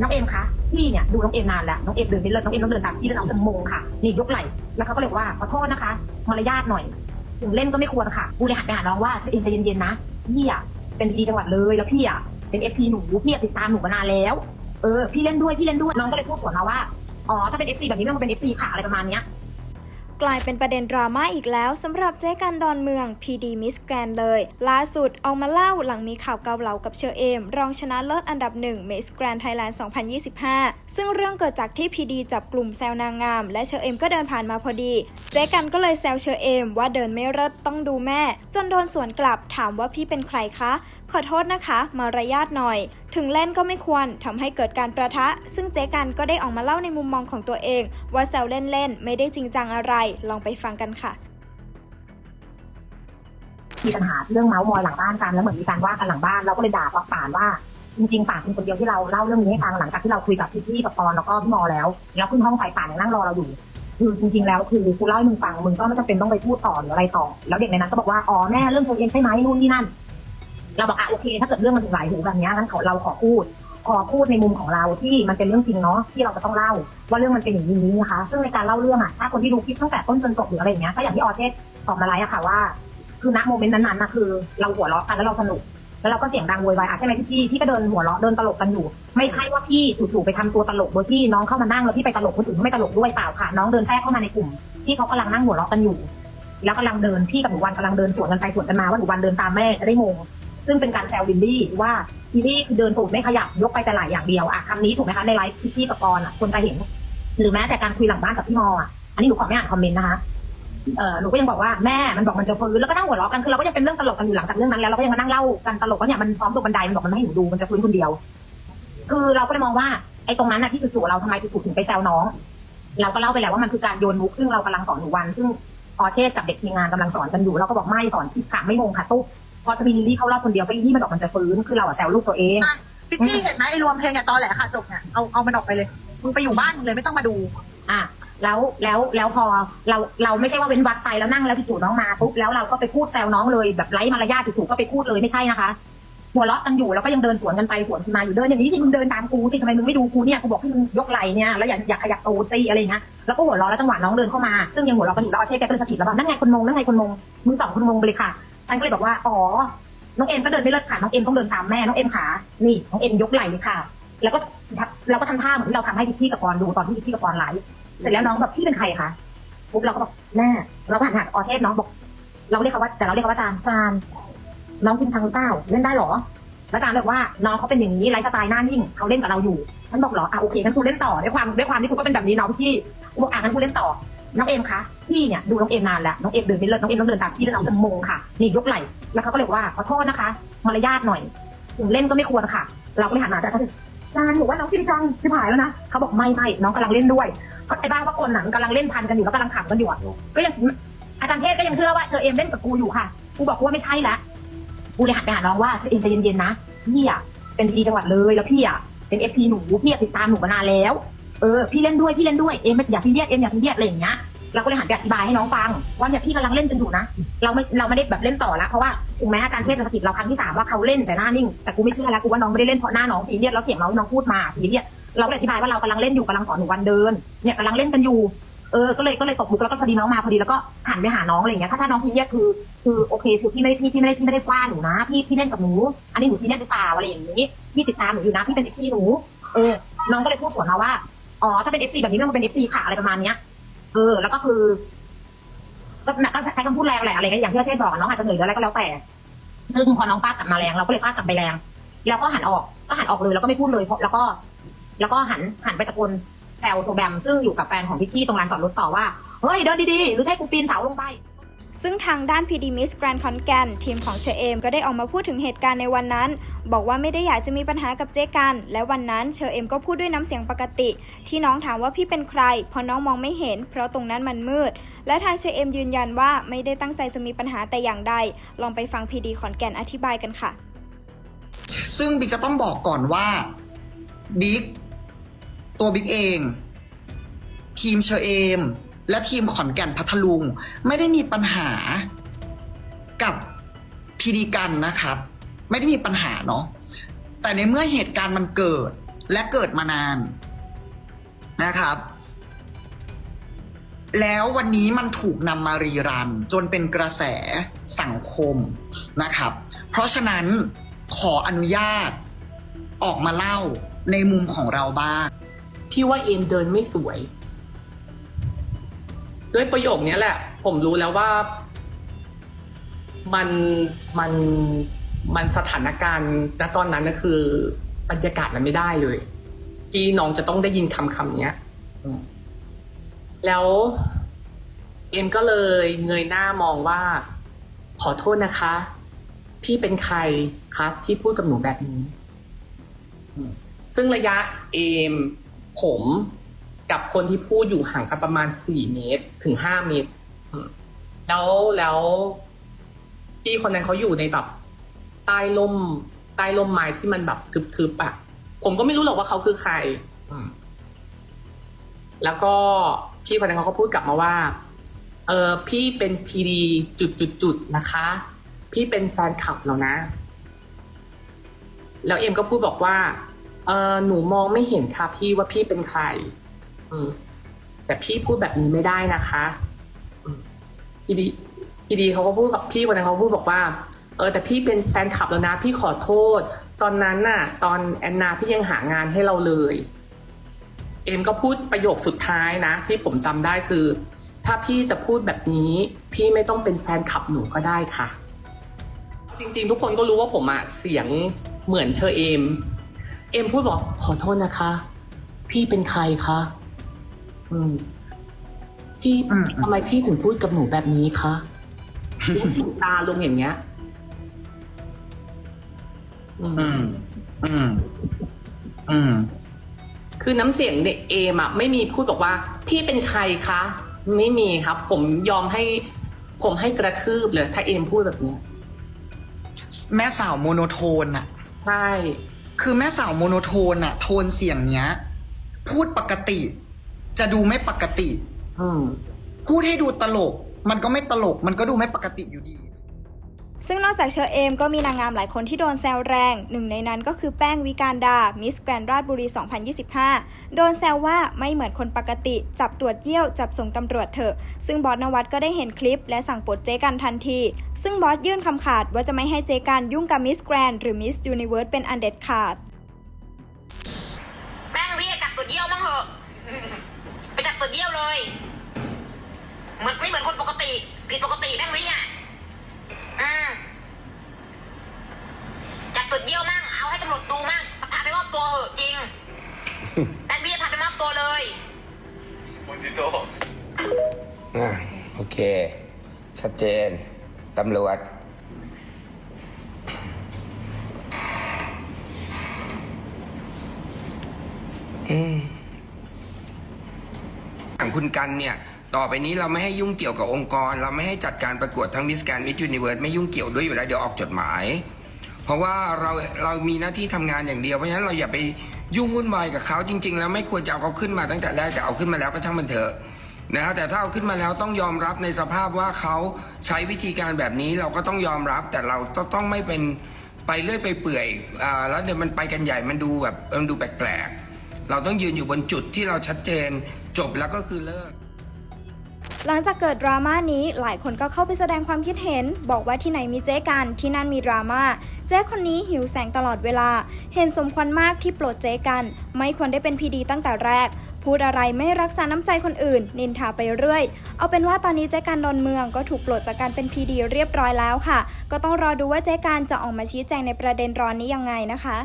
น้องเอ็มคะพี่เนี่ยดูน้องเอ็มนานแล้วน้องเอ็มเดินไปเลิศน้องเอ็มต้องเดินตามพี่แล้วน้องจะมงค่ะนี่ยกไหล่แล้วเขาก็เลยบอกว่าขอโทษนะคะมารยาทหน่อยถึงเล่นก็ไม่ควรค่ะกูเลยหันไปหาน้องว่าเอ็มใจเย็นๆนะพี่อะเป็นดีจังหวัดเลยแล้วพี่อะเป็นเอฟซีหนูพี่ติดตามหนูมานานแล้วเออพี่เล่นด้วยพี่เล่นด้วยน้องก็เลยพูดสวนมาว่าอ๋อถ้าเป็นเอฟซีแบบนี้ต้องเป็นเอฟซีค่ะอะไรประมาณเนี้ย กลายเป็นประเด็นดราม่าอีกแล้วสำหรับเจ๊กันดอนเมือง PD Miss Grand เลย ล่าสุดออกมาเล่าหลังมีข่าวเกาเหลากับเชอเอม รองชนะเลิศอันดับหนึ่ง Miss Grand Thailand 2025 ซึ่งเรื่องเกิดจากที่ PD จับกลุ่มแซวนางงาม และเชอเอมก็เดินผ่านมาพอดี เจ๊กันก็เลยแซวเชอเอม ว่าเดินไม่เลิศต้องดูแม่ จนโดนสวนกลับถามว่าพี่เป็นใครคะ ขอโทษนะคะ มารยาทหน่อย ถึงเล่นก็ไม่ควรทำให้เกิดการประทะ ซึ่งเจ๊กันก็ได้ออกมาเล่าในมุมมองของตัวเอง ว่าแซวเล่นๆไม่ได้จริงจังอะไร ลองไปฟังกันค่ะมีปัญหาเรื่องเมาส์มอยหลังบ้านกันแล้วเหมือนมีการว่ากันหลังบ้านเราก็เลยด่าปากป่านว่าจริงๆป่านเป็นคนเดียวที่เราเล่าเรื่องนี้ให้ฟังหลังจากที่เราคุยกับพี่จี้กับปอนแล้วก็พี่มอแล้วแล้วขึ้นห้องไฟป่านยังนั่งรอเราอยู่คือจริง ๆ แล้วคือกูเล่าให้มึงฟังมึงก็ไม่จำเป็นต้องไปพูดต่อหรืออะไรต่อ แล้วเด็กในนั้นก็บอกว่าอ๋อแม่เรื่องเชยเองใช่ไหมนู่นนี่นั่น เราบอกอะโอเค ถ้าเกิดเรื่องมันถึงหลายหูแบบนี้งั้นขอเราขอพูด ขอพูดในมุมของเราที่มันเป็นเรื่องจริงเนาะที่เราจะต้องเล่า ว่าเรื่องมันเป็นอย่างนี้นะคะ ซึ่งในการเล่าเรื่องอะถ้าคนที่ดูคลิปตั้งแต่ต้นจนจบหรืออะไรอย่างเงี้ยก็อย่างที่ออเชษตอบมาไลฟ์อะค่ะว่า คือณโมเมนต์นั้นๆนะคือ เราหัวเราะกันแล้วเราสนุกแล้วเราก็เสียงดังโวยวายอะใช่ไหมพี่ชี่พี่ก็เดินหัวเราะเดินตลกกันอยู่ ไม่ใช่ว่าพี่จู่ๆไปทำตัวตลกโดยที่น้องเข้ามานั่งแล้วพี่ไปตลกคนอื่นเขาไม่ตลกด้วยเปล่าค่ะ น้องเดินแทรกเข้ามาในกลุ่มที่เขากำลังนั่งหัวเราะกันอยู่ แล้วกำลังเดินพี่กับหนูวันกำลังเดินสวนกันไปสวนกันมาว่าหนูวันเดินตามแม่จะได้มง ซึ่งเป็นการแซวลินดี้ว่าลินดี้คือเดินตูดไม่ขยับยกไปแต่หลายอย่างเดียวอะคำนี้ถูกไหมคะในไลฟ์พี่ชี่กับปอนอะคนจะเห็น หรือแม้แต่การคุยหลังบ้านกับพี่มออะอันนี้หนูขอไม่อ่านคอมเมนต์นะคะเออหนูก็ยังบอกว่าแม่มันบอกมันจะฟื้นแล้วก็นั่งหัวเราะกันคือเราก็ยังเป็นเรื่องตลกกันอยู่หลังจากเรื่องนั้นแล้วเราก็ยังมานั่งเล่ากันตลกว่าเนี่ยมันพร้อมตกบันไดมันบอกมันไม่ให้หนูดูมันจะฟื้นคนเดียว คือเราก็เลยมองว่าไอ้ตรงนั้นน่ะที่จู่ๆเราทำไมจู่ๆถึงไปแซวน้อง เราก็เล่าไปแล้วว่ามันคือการโยนมุกซึ่งเรากำลังสอนหนูวัน ซึ่งพอเชษกับเด็กทีมงานกำลังสอนกันอยู่เราก็บอกไม่สอนผิดค่ะไม่มงค่ะตุ๊ อจะมีลิลลี่เข้ารอบคนเดียวไปที่มันบอกมันจะฟื้นคือเราอะแซวลูกตัวเองพี่จี้เห็นไหมไอ้รวมเพลงเนี่ยตอนแหลค่ะจบเนี่ยเอาเอามันออกไปเลยมึงไปอยู่บ้านมึงเลยไม่ต้องมาดู อะแล้วแล้วแล้วพอเราเราไม่ใช่ว่าเว้นวักไปแล้วนั่งแล้วจู่ๆน้องมาปุ๊บแล้วเราก็ไปพูดแซวน้องเลยแบบไร้มารยาทจู่ๆก็ไปพูดเลยไม่ใช่นะคะหัวเราะกันอยู่แล้วก็ยังเดินสวนกันไปสวนกันมาอยู่เดินอย่างนี้ที่มึงเดินตามกูที่ทำไมมึงไม่ดูกูเนี่ยกูบอกที่มึงยกไหล่เนี่ยแล้วอย่าอย่าขยับตูดตีอะไรอย่างเงี้ยแล้วก็หัวเราะแล้วจังหวะน้องเดินเข้ามาซึ่งยังหัวเราะกันอยู่แล้วเอาเช่แกก็เลยสะกิดแล้วบอกนั่นไงคนมงนั่นไงคนมงมือสองคนมงไปเลยค่ะ ฉันก็เลยบอกว่า อ๋อ น้องเอ็มก็เดินไม่เลิกค่ะน้องเอ็มต้องเดินตามแม่ น้องเอ็มขา นี่ น้องเอ็มยกไหล่เลยค่ะ แล้วก็เราก็ทำท่าเหมือนที่เราทำให้พิชชี่กับปอนดูตอนที่พิชชี่กับปอนไลฟ์เสร็จแล้วน้องแบบพี่เป็นใครคะปุ๊บเราก็บอกแม่เราก็หันหาออเช่น้องบอก เราเรียกเขาว่าแต่เราเรียกเขาว่าจานจานน้องจริงจังหรือเปล่าเล่นได้เหรอแล้วจานบอกว่าน้องเขาเป็นอย่างนี้ไลฟ์สไตล์หน้านิ่งเขาเล่นกับเราอยู่ ฉันบอกเหรออะโอเคงั้นกูเล่นต่อด้วยความด้วยความที่กูก็เป็นแบบนี้น้องพี่กูบอกอะงั้นกูเล่นต่อ น้องเอ็มคะพี่เนี่ยดูน้องเอ็มนานแล้วน้องเอ็มเดินไม่เลิศน้องเอ็มต้องเดินตามพี่แล้วน้องจะมงค่ะนี่ยกไหล่แล้วเขาก็เลยบอกว่าขอโทษนะคะ มารยาทหน่อยถึงเล่นก็ไม่ควรค่ะ เราก็เลยหันมาแต่เขาถึงจานบอกว่าน้องจริงจังชิบหายแล้วนะเขาบอกไม่ไม่น้องกำลังเล่นด้วยก็ไอ้บ้าว่าคนน่ะมันกำลังเล่นพันกันอยู่แล้วกำลังขำกันอยู่อะก็ยังอาจารย์เทศก็ยังเชื่อว่าเชอเอ็มเล่นกับกูอยู่ค่ะกูบอกกูว่าไม่ใช่ละกูเลยหันไปหาน้องว่าเชอเอ็มใจเย็นๆนะพี่อะเป็นดีจังหวัดเลยแล้วพี่อะเป็นเอฟซีหนูพี่อะติดตามหนูมานานแล้ว เออพี่เล่นด้วยพี่เล่นด้วยเอ็มอย่าพี่เรียกเอ็มอย่าพี่เรียกอะไรอย่างเงี้ยเราก็เลยหันไปอธิบายให้น้องฟังว่าเนี่ยพี่กำลังเล่นกันอยู่นะเราไม่เราไม่ได้แบบเล่นต่อละเพราะว่าถึงแม้อาจารย์เชษจะสกิดเราครั้งที่สามว่าเขาเล่นแต่หน้านิ่งแต่กูไม่เชื่อแล้วกูว่าน้องไม่ได้เล่นเพราะหน้าน้องสีเรียสแล้วเสียงน้องน้องพูดมาสีเรียสเราก็เลยอธิบายว่าเรากำลังเล่นอยู่กำลังสอนหนูวันเดินเนี่ยกำลังเล่นกันอยู่เออก็เลยก็เลยตกบุกแล้วก็พอดีน้องมาพอดีแล้วก็หันไปหาน้องอะไรอย่างเงี้ยถ้าถ้าน้องซีเรียสคือคือโอเคคือพี่ไม่ได้พี่พี่ไม่ได้พี่ไม่ได้ว่าหนูนะพี่พี่เล่นกับหนูอันนี้หนูซีเรียสหรือเปล่าอะไรอย่างนี้พี่ติดตามหนูอยู่นะพี่เป็นเอฟซีหนูเออน้องก็เลยพูดสวนมาว่า อ๋อถ้าเป็น FC แบบนี้มันเป็น FC ค่ะอะไรประมาณเนี้ยเออ แล้วก็คือก็ก็ใช้คำพูดแรงแหละอะไรเงี้ยอย่างที่อาเชษบอกอะน้องอาจจะเหนื่อยหรืออะไรก็แล้วแต่ ซึ่งพอน้องฟาดกลับมาแรงเราก็เลยฟาดกลับไปแรง แล้วก็หันออกก็หันออกเลยแล้วก็ไม่พูดเลยเพราะแล้วก็ แล้วก็หันหันไปตะโกนแซวโซแบมซึ่งอยู่กับแฟนของพี่ชี่ตรงลานจอดรถต่อว่าเฮ้ยเดินดีๆหรือให้กูปีนเสาลงไป ซึ่งทางด้าน PD Miss Grand ขอนแก่นทีมของเชอเอมก็ได้ออกมาพูดถึงเหตุการณ์ในวันนั้น บอกว่าไม่ได้อยากจะมีปัญหากับเจ๊กัน และวันนั้นเชอเอมก็พูดด้วยน้ำเสียงปกติ ที่น้องถามว่าพี่เป็นใครเพราะน้องมองไม่เห็น เพราะตรงนั้นมันมืด และทางเชอเอมยืนยันว่าไม่ได้ตั้งใจจะมีปัญหาแต่อย่างใด ลองไปฟัง PD ขอนแก่นอธิบายกันค่ะ ซึ่งบิ๊กจะต้องบอกก่อนว่าบิ๊กตัวบิ๊กเอง ทีมเชอเอม และทีมขอนแก่นพัทลุง ไม่ได้มีปัญหากับพีดีกันนะครับ ไม่ได้มีปัญหาเนาะแต่ในเมื่อเหตุการณ์มันเกิดและเกิดมานานนะครับ แล้ววันนี้มันถูกนำมารีรัน จนเป็นกระแสสังคมนะครับ เพราะฉะนั้นขออนุญาตออกมาเล่าในมุมของเราบ้าง พี่ว่าเอมเดินไม่สวย ด้วยประโยคนี้แหละ ผมรู้แล้วว่า มันมันมันสถานการณ์ณตอนนั้นก็คือบรรยากาศมันไม่ได้เลย ที่น้องจะต้องได้ยินคำคำเนี้ยแล้วเอ็มก็เลยเงยหน้ามองว่า ขอโทษนะคะ พี่เป็นใครครับที่พูดกับหนูแบบนี้ ซึ่งระยะเอม ผม กับคนที่พูดอยู่ห่างกันประมาณสี่เมตรถึงห้าเมตรแล้วแล้วพี่คนนั้นเขาอยู่ในแบบใต้ร่มใต้ร่มไม้ที่มันแบบทึบๆอะผมก็ไม่รู้หรอกว่าเขาคือใครแล้วก็พี่คนนั้นเขาก็พูดกลับมาว่า เออพี่เป็นพีดีจุดจุดจุดๆๆนะคะ พี่เป็นแฟนคลับแล้วนะ แล้วเอ็มก็พูดบอกว่า เออหนูมองไม่เห็นค่ะพี่ว่าพี่เป็นใคร แต่พี่พูดแบบนี้ไม่ได้นะคะอีดีพีดีเขาก็พูดกับพี่วันนั้นเขาพูดบอกว่า เออแต่พี่เป็นแฟนคลับแล้วนะพี่ขอโทษ ตอนนั้นน่ะ ตอนแอนนาพี่ยังหางานให้เราเลย เอ็มก็พูดประโยคสุดท้ายนะ ที่ผมจำได้คือ ถ้าพี่จะพูดแบบนี้ พี่ไม่ต้องเป็นแฟนคลับหนูก็ได้ค่ะ จริง ๆ ทุกคนก็รู้ว่าผมอะเสียงเหมือนเชอเอม เอ็มพูดบอกขอโทษนะคะ พี่เป็นใครคะ อืมพี่อืม ทำไมพี่ถึงพูดกับหนูแบบนี้คะลูกตาลงอย่างเงี้ย อืม อืม อืม อืม คือน้ำเสียงเด็กเอมอะไม่มีพูดบอกว่า พี่เป็นใครคะ ไม่มีครับ ผมยอมให้ ผมให้กระทืบเลย ถ้าเอมพูดแบบเนี้ยแม่สาวโมโนโทนอะใช่ คือแม่สาวโมโนโทนอะโทนเสียงเนี้ย พูดปกติ จะดูไม่ปกติ อืมพูดให้ดูตลก มันก็ไม่ตลก มันก็ดูไม่ปกติอยู่ดี ซึ่งนอกจากเชอเอมก็มีนางงามหลายคนที่โดนแซวแรง หนึ่งในนั้นก็คือแป้งวิการดา มิสแกรนราชบุรี 2025 โดนแซวว่าไม่เหมือนคนปกติ จับตรวจเยี่ยว จับส่งตำรวจเถอะ ซึ่งบอสนวัตก็ได้เห็นคลิปและสั่งปลดเจกันทันที ซึ่งบอสยื่นคำขาดว่าจะไม่ให้เจกันยุ่งกับมิสแกรนหรือมิสยูนิเวิร์สเป็นอันเด็ดขาด เหมือนไม่เหมือนคนปกติ ผิดปกติแป้งพี่อะอืมจับตัวเยี่ยวมั่งเอาให้ตำรวจดูมั่งพาไปมอบตัวเหอะจริงแป้งพี่พาไปมอบตัวเลยอะโอเค ชัดเจน ตำรวจ อืมอย่างคุณกันเนี่ย ต่อไปนี้เราไม่ให้ยุ่งเกี่ยวกับองค์กร เราไม่ให้จัดการประกวดทั้งมิสแกนมิ s ยูนิเวิร์สไม่ยุ่งเกี่ยวด้วยอยู่แล้วเดี๋ยวออกจดหมาย เพราะว่าเราเรามีหน้าที่ทำงานอย่างเดียวเพราะฉะนั้นเราอย่าไปยุ่งวุ่นวายกับเขาจริง ๆ แล้วไม่ควรจะเอาเขาขึ้นมาตั้งแต่แรกแต่เอาขึ้นมาแล้วก็ช่างมันเถอะนะฮะแต่ถ้าเอาขึ้นมาแล้วต้องยอมรับในสภาพว่าเขาใช้วิธีการแบบนี้เราก็ต้องยอมรับ แต่เราต้องต้องไม่เป็นไปเรื่อยไปเปื่อยอ่าแล้วเดี๋ยวมันไปกันใหญ่มันดูแบบมันดูแปลกๆเราต้องยืนอยู่บนจุดที่เราชัดเจนจบแล้วก็คือเลิก หลังจากเกิดดราม่านี้หลายคนก็เข้าไปแสดงความคิดเห็น บอกว่าที่ไหนมีเจ๊กันที่นั่นมีดราม่าเจ๊คนนี้หิวแสงตลอดเวลา เห็นสมควรมากที่โปรดเจ๊กัน ไม่ควรได้เป็นพีดีตั้งแต่แรก พูดอะไรไม่รักษาน้ำใจคนอื่น นินทาไปเรื่อย เอาเป็นว่าตอนนี้เจ๊การดอนเมืองก็ถูกปลดจากการเป็นพีดีเรียบร้อยแล้วค่ะ ก็ต้องรอดูว่าเจ๊การจะออกมาชี้แจงในประเด็นร้อนนี้ยังไงนะคะ